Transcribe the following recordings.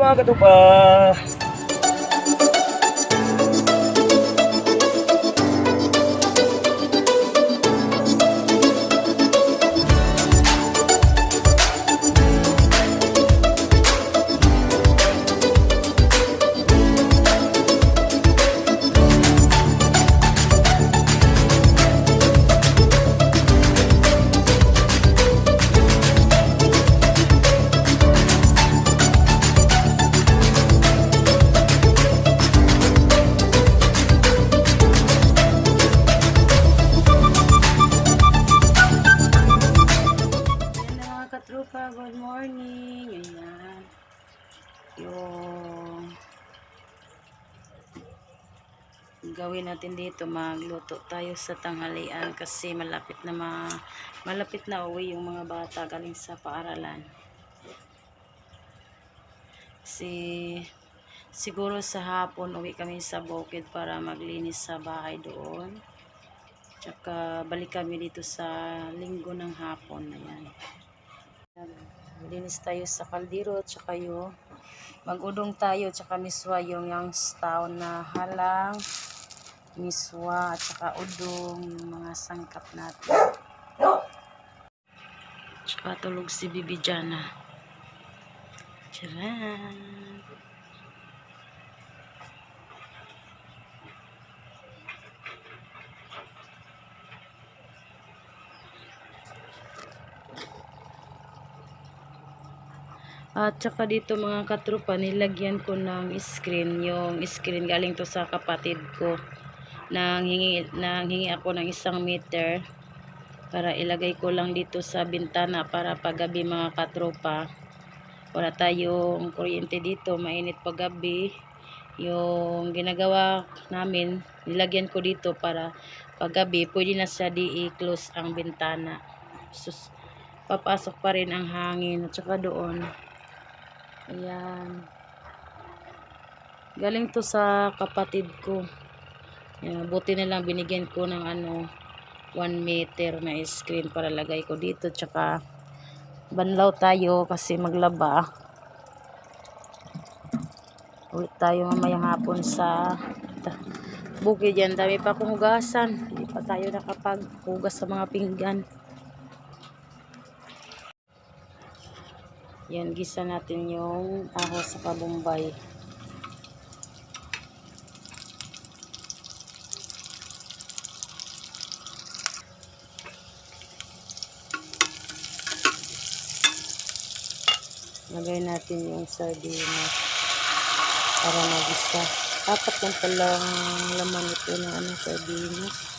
Mga katupa. Katrupa, good morning. Ayan. Yung gawin natin dito, magluto tayo sa tanghalian kasi malapit na ma, malapit na uwi yung mga bata galing sa paaralan. Si siguro sa hapon uwi kami sa bukid para maglinis sa bahay doon. Tsaka balik kami dito sa linggo ng hapon. Ayan. Linis tayo sa kaldero. Tsaka yung magudong tayo. Tsaka miswa yung youngstown na halang. Miswa. At saka udong. Yung mga sangkap natin. Tsaka tulog si Bibi Jana. Tcharan! At saka dito mga katrupa, nilagyan ko ng screen. Yung screen galing to sa kapatid ko. Nang hingi, nang hingi ako ng isang meter para ilagay ko lang dito sa bintana para paggabi mga katrupa. Wala tayong kuryente dito, mainit paggabi. Yung ginagawa namin, nilagyan ko dito para paggabi, pwede na siya di i-close ang bintana. Sus, papasok pa rin ang hangin at saka doon Ayan. Galing to sa kapatid ko. Ayan, buti na lang binigyan ko ng ano 1 meter na screen para lagay ko dito. Tsaka banlaw tayo kasi maglaba. Ulit tayo mamayang hapon sa bukid yan. Dami pa akong hugasan. Hindi pa tayo nakapaghugas sa mga pinggan. Yan, gisa natin yung ahos sa kabumbay. Lagay natin yung sardinas para magisa. Apat lang palang laman ito ng ano, sardinas.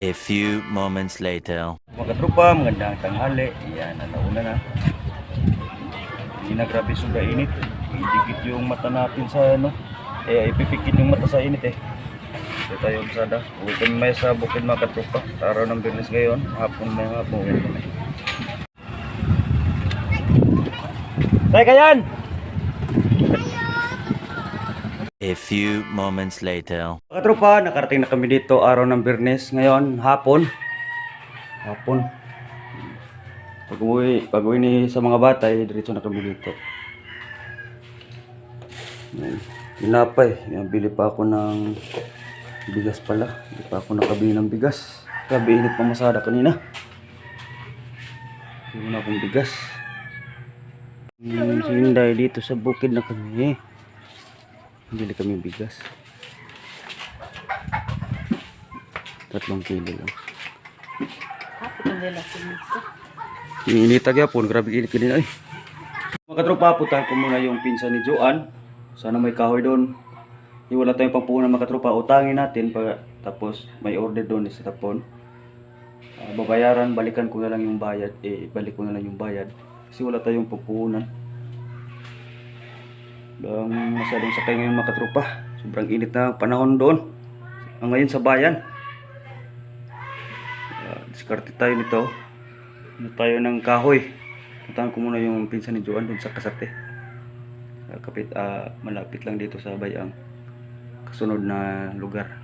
A few moments later. Mga katupa, magandang tanghali. Yan, alauna na. Hindi na grabe sobra init. Idikit yung mata natin sa ano. Eh, ipipikit yung mata sa init eh. Ito tayo masada. Uwi kami may sa bukid mga katupa. Sa araw ng business ngayon. Hapon na hapon. Uwi kami. Tay kayan! A few moments later. Mga tropa, nakarating na kami dito araw ng Bernes. Ngayon, hapon. Hapon. Pag uwi, pag ni sa mga bata, eh, diretso na kami dito. Tinapay. Yan, bili pa ako ng bigas pala. Bili pa ako nakabili ng bigas. Grabe init pa masada kanina. Bili na akong bigas. Hmm, dito sa bukid na kami. Bili kami bigas. Tatlong kilo lang. Kapit ang dila sinito. Initag yapon, grabe init kanina ay. Mga katropa, putahan ko muna yung pinsan ni Joan. Sana may kahoy doon. Yung wala tayong pampunan mga katropa, utangin natin pa, tapos may order doon sa tapon. Ah, babayaran, balikan ko na lang yung bayad. Eh, balik ko na lang yung bayad. Kasi wala tayong pampunan. Lang masyadong sakay ngayon mga katropa. Sobrang init na panahon doon. Ah, Ngayon sa bayan. Uh, diskarte tayo nito. Ano tayo ng kahoy. Puntahan ko muna yung pinsan ni Joan doon sa Kasate. Ah, kapit ah, malapit lang dito sa Bayang kasunod na lugar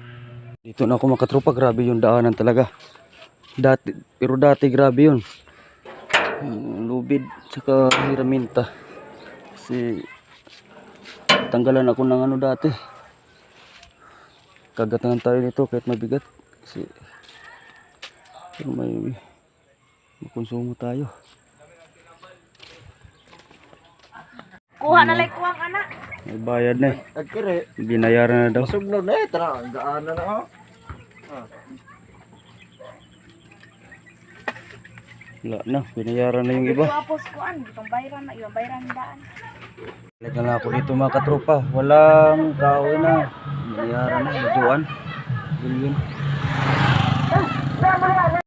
dito na ako makatropa grabe yung daanan talaga dati pero dati grabe yun lubid tsaka hiraminta kasi tanggalan ako ng ano dati kagatangan tayo nito kahit mabigat kasi pero may makonsumo tayo Kuha na lang kuwang anak. may bayad na eh binayaran na daw Masugnod na eh. Tara, ang gaan na na oh. wala na binayaran na yung iba Tapos kuan, itong bayran na, ibang bayran daan. Balik na ako dito mga katropa. Walang kahoy na. Binayaran na. Bajuan. Bilyon.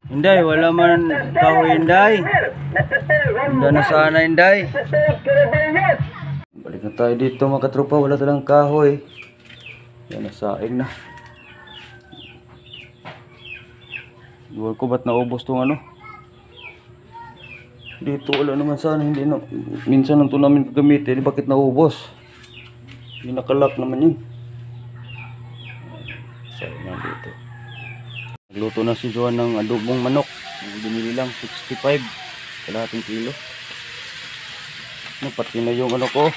Inday, wala man kahoy Inday. Handa na sana Inday. Balik na tayo dito mga katropa. Wala talang kahoy. Yan na saing na. Iwan ko ba't naubos tong ano? Dito wala naman sana, hindi na. Minsan nang ito namin gagamitin, bakit naubos? Hindi nakalak naman yun. Sayang na dito. Nagluto na si Joan ng adobong manok. Binili lang 65. Kalahating kilo. No, pati na yung ano ko.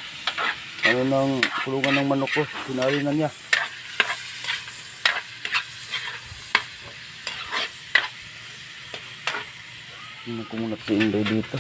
Ano ng kulungan ng manok ko. Sinali na niya. Ko muna si Inday dito.